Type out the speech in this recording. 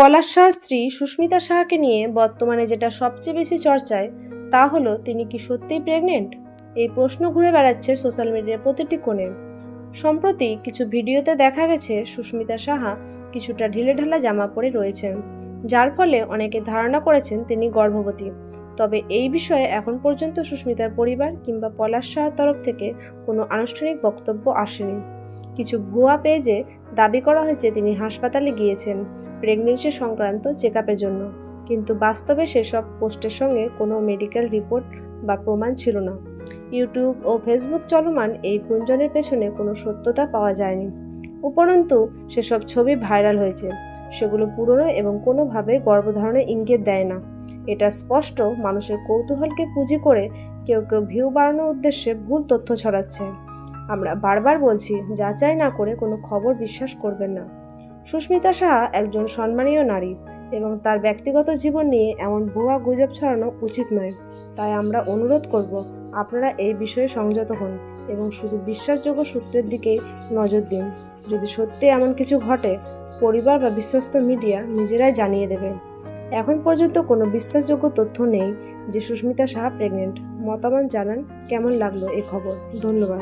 পলাশ শাহর স্ত্রী সুস্মিতা সাহাকে নিয়ে বর্তমানে যেটা সবচেয়ে বেশি চর্চায়, তা হলো তিনি কি সত্যিই প্রেগনেন্ট এই প্রশ্ন ঘুরে বেড়াচ্ছে সোশ্যাল মিডিয়ার প্রতিটি কোণে। সম্প্রতি কিছু ভিডিওতে দেখা গেছে সুস্মিতা সাহা কিছুটা ঢিলেঢালা জামা পরে রয়েছেন যার ফলে অনেকে ধারণা করেছেন তিনি গর্ভবতী। তবে এই বিষয়ে এখন পর্যন্ত সুস্মিতার পরিবার কিংবা পলাশ শাহর তরফ থেকে কোনো আনুষ্ঠানিক বক্তব্য আসেনি। কিছু ভুয়া পেজে দাবি করা হয়েছে তিনি হাসপাতালে গিয়েছেন। প্রেগনেন্সি সংক্রান্ত চেক জন্য। কিন্তু বাস্তবে সেসব পোস্টের সঙ্গে কোনো মেডিকেল রিপোর্ট বা প্রমাণ ছিল না। ইউটিউব ও ফেসবুক চলমান এই গুঞ্জনের পেছনে কোনো সত্যতা পাওয়া যায়নি। উপরন্তু, সেসব ছবি ভাইরাল হয়েছে। সেগুলো পুরনো এবং কোনোভাবে গর্ভধারণের ইঙ্গিত দেয় না। এটা স্পষ্ট, মানুষের কৌতূহলকে পুঁজি করে কেউ কেউ ভিউ বাড়ানোর উদ্দেশ্যে ভুল তথ্য ছড়াচ্ছে। আমরা বারবার বলছি, যাচাই না করে কোনো খবর বিশ্বাস করবেন না। সুস্মিতা সাহা একজন সম্মানীয় নারী এবং তার ব্যক্তিগত জীবন নিয়ে এমন ভুয়া গুজব ছড়ানো উচিত নয়। তাই আমরা অনুরোধ করব, আপনারা এই বিষয়ে সংযত হন এবং শুধু বিশ্বাসযোগ্য সূত্রের দিকেই নজর দিন। যদি সত্যি এমন কিছু ঘটে, পরিবার বা বিশ্বস্ত মিডিয়া নিজেরাই জানিয়ে দেবে। এখন পর্যন্ত কোনো বিশ্বাসযোগ্য তথ্য নেই যে সুস্মিতা সাহা প্রেগনেন্ট মতামত জানান কেমন লাগল এ খবর। ধন্যবাদ।